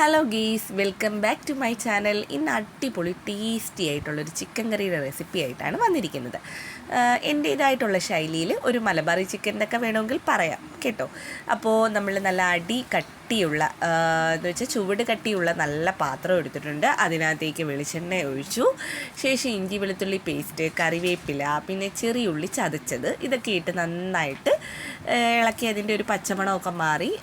Hello guys welcome back to my channel ഇന്ന് അടിപൊളി tasty ആയിട്ടുള്ളൊരു ചിക്കൻ കറിയുടെ റെസിപ്പി ആയിട്ടാണ് വന്നിരിക്കുന്നത്. എന്റേതായിട്ടുള്ള ശൈലിയിൽ ഒരു മലബാറി ചിക്കൻ എന്നൊക്കെ വേണമെങ്കിൽ പറയാം കേട്ടോ. അപ്പോൾ നമ്മൾ നല്ല അടി കട്ടിയുള്ള എന്ന് വെച്ചാൽ ചുവട് കട്ടിയുള്ള നല്ല പാത്രം എടുത്തിട്ടുണ്ട്. അതിനകത്തേക്ക് വെളിച്ചെണ്ണ ഒഴിച്ചു. ശേഷം ഇഞ്ചി വെളുത്തുള്ളി പേസ്റ്റ് കറിവേപ്പില പിന്നെ ചെറിയുള്ളി ചതച്ചത്. ഇതൊക്കെ ഇട്ട് നന്നായിട്ട് ഇളക്കി അതിന്റെ ഒരു പച്ചമണമൊക്കെ മാറി.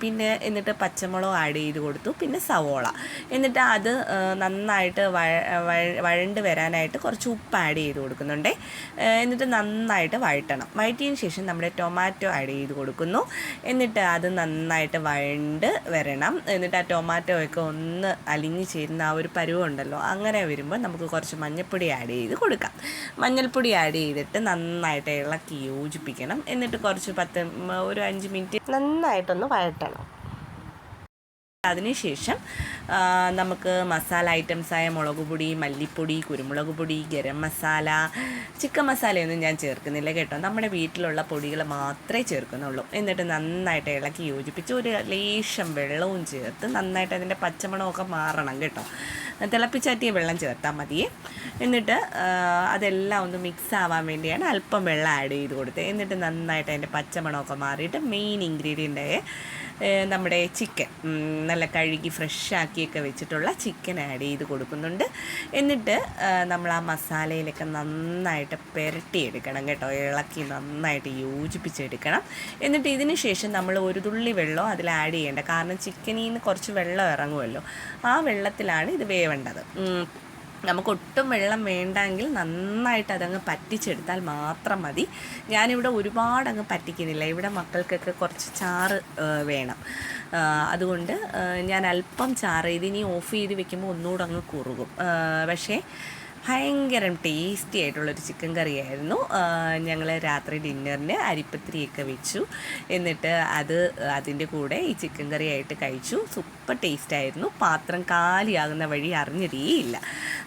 പിന്നെ എന്നിട്ട് പച്ചമുളക് ആഡ് ചെയ്ത് കൊടുത്തു. പിന്നെ സവോള. എന്നിട്ട് അത് നന്നായിട്ട് വഴ വഴ- വഴണ്ട് വരാനായിട്ട് കുറച്ച് ഉപ്പ് ആഡ് ചെയ്ത് കൊടുക്കുന്നുണ്ട്. എന്നിട്ട് നന്നായിട്ട് വഴറ്റണം. വഴറ്റിയതിന് ശേഷം നമ്മുടെ ടൊമാറ്റോ ആഡ് ചെയ്ത് കൊടുക്കുന്നു. എന്നിട്ട് അത് നന്നായിട്ട് വഴണ്ട് വരണം. എന്നിട്ട് ആ ടൊമാറ്റോ ഒക്കെ ഒന്ന് അലിഞ്ഞ് ചേരുന്ന ആ ഒരു പരുവുണ്ടല്ലോ അങ്ങനെ വരുമ്പോൾ നമുക്ക് കുറച്ച് മഞ്ഞൾപ്പൊടി ആഡ് ചെയ്ത് കൊടുക്കാം. മഞ്ഞൾപ്പൊടി ആഡ് ചെയ്തിട്ട് നന്നായിട്ട് ഇളക്കി യോജിപ്പിക്കണം. എന്നിട്ട് കുറച്ച് പത്ത് ഒരു അഞ്ച് മിനിറ്റ് നന്നായിട്ടൊന്ന് വഴറ്റണം. അതിനുശേഷം നമുക്ക് മസാല ഐറ്റംസായ മുളക് പൊടി മല്ലിപ്പൊടി കുരുമുളക് പൊടി ഗരം മസാല ചിക്കൻ മസാലയൊന്നും ഞാൻ ചേർക്കുന്നില്ല കേട്ടോ. നമ്മുടെ വീട്ടിലുള്ള പൊടികൾ മാത്രമേ ചേർക്കുന്നുള്ളൂ. എന്നിട്ട് നന്നായിട്ട് ഇളക്കി യോജിപ്പിച്ച് ഒരു ലേശം വെള്ളവും ചേർത്ത് നന്നായിട്ട് അതിന്റെ പച്ചമണമൊക്കെ മാറണം കേട്ടോ. തിളപ്പിച്ചാറ്റിയ വെള്ളം ചേർത്താൽ മതി. എന്നിട്ട് അതെല്ലാം ഒന്ന് മിക്സ് ആവാൻ വേണ്ടിയാണ് അല്പം വെള്ളം ആഡ് ചെയ്ത് കൊടുത്തത്. എന്നിട്ട് നന്നായിട്ട് അതിന്റെ പച്ചമണമൊക്കെ മാറിയിട്ട് മെയിൻ ഇൻഗ്രീഡിയന്റായ നമ്മുടെ ചിക്കൻ നല്ല കഴുകി ഫ്രഷ് ആക്കിയൊക്കെ വെച്ചിട്ടുള്ള ചിക്കൻ ആഡ് ചെയ്ത് കൊടുക്കുന്നുണ്ട്. എന്നിട്ട് നമ്മൾ ആ മസാലയിലൊക്കെ നന്നായിട്ട് പുരട്ടിയെടുക്കണം കേട്ടോ. ഇളക്കി നന്നായിട്ട് യോജിപ്പിച്ചെടുക്കണം. എന്നിട്ട് ഇതിന് ശേഷം നമ്മൾ ഒരു തുള്ളി വെള്ളം അതിൽ ആഡ് ചെയ്യേണ്ട. കാരണം ചിക്കനിൽ നിന്ന് കുറച്ച് വെള്ളം ഇറങ്ങുമല്ലോ. ആ വെള്ളത്തിലാണ് ഇത് വേവേണ്ടത് ഉം. നമുക്ക് ഒട്ടും വെള്ളം വേണ്ടെങ്കിൽ നന്നായിട്ട് അതങ്ങ് പറ്റിച്ചെടുത്താൽ മാത്രം മതി. ഞാനിവിടെ ഒരുപാട് അങ്ങ് പറ്റിക്കുന്നില്ല. ഇവിടെ മക്കൾക്കൊക്കെ കുറച്ച് ചാറ് വേണം. അതുകൊണ്ട് ഞാൻ അല്പം ചാറ് ഇതിനി ഓഫ് ചെയ്ത് വെക്കുമ്പോൾ ഒന്നുകൂടെ അങ്ങ് കുറുകും പക്ഷേ ഭയങ്കര ടേസ്റ്റി ആയിട്ടുള്ളൊരു ചിക്കൻ കറിയായിരുന്നു. ഞങ്ങൾ രാത്രി ഡിന്നറിന് അരിപ്പത്തിരിയൊക്കെ വെച്ചു. എന്നിട്ട് അത് അതിന്റെ കൂടെ ഈ ചിക്കൻ കറിയായിട്ട് കഴിച്ചു. സൂപ്പർ ടേസ്റ്റ് ആയിരുന്നു. പാത്രം കാലിയാകുന്ന വഴി അറിഞ്ഞതേയില്ല.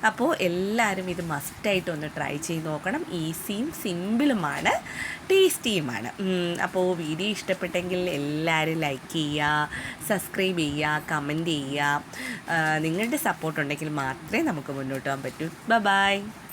അപ്പോൾ എല്ലാവരും ഇത് മസ്റ്റായിട്ട് ഒന്ന് ട്രൈ ചെയ്ത് നോക്കണം. ഈസിയും സിമ്പിളുമാണ് ടേസ്റ്റിയുമാണ് അപ്പോൾ വീഡിയോ ഇഷ്ടപ്പെട്ടെങ്കിൽ എല്ലാവരും ലൈക്ക് ചെയ്യുക സബ്സ്ക്രൈബ് ചെയ്യുക കമന്റ് ചെയ്യുക നിങ്ങളുടെ സപ്പോർട്ട് ഉണ്ടെങ്കിൽ മാത്രമേ നമുക്ക് മുന്നോട്ട് പോകാൻ പറ്റൂ. By Bye-bye.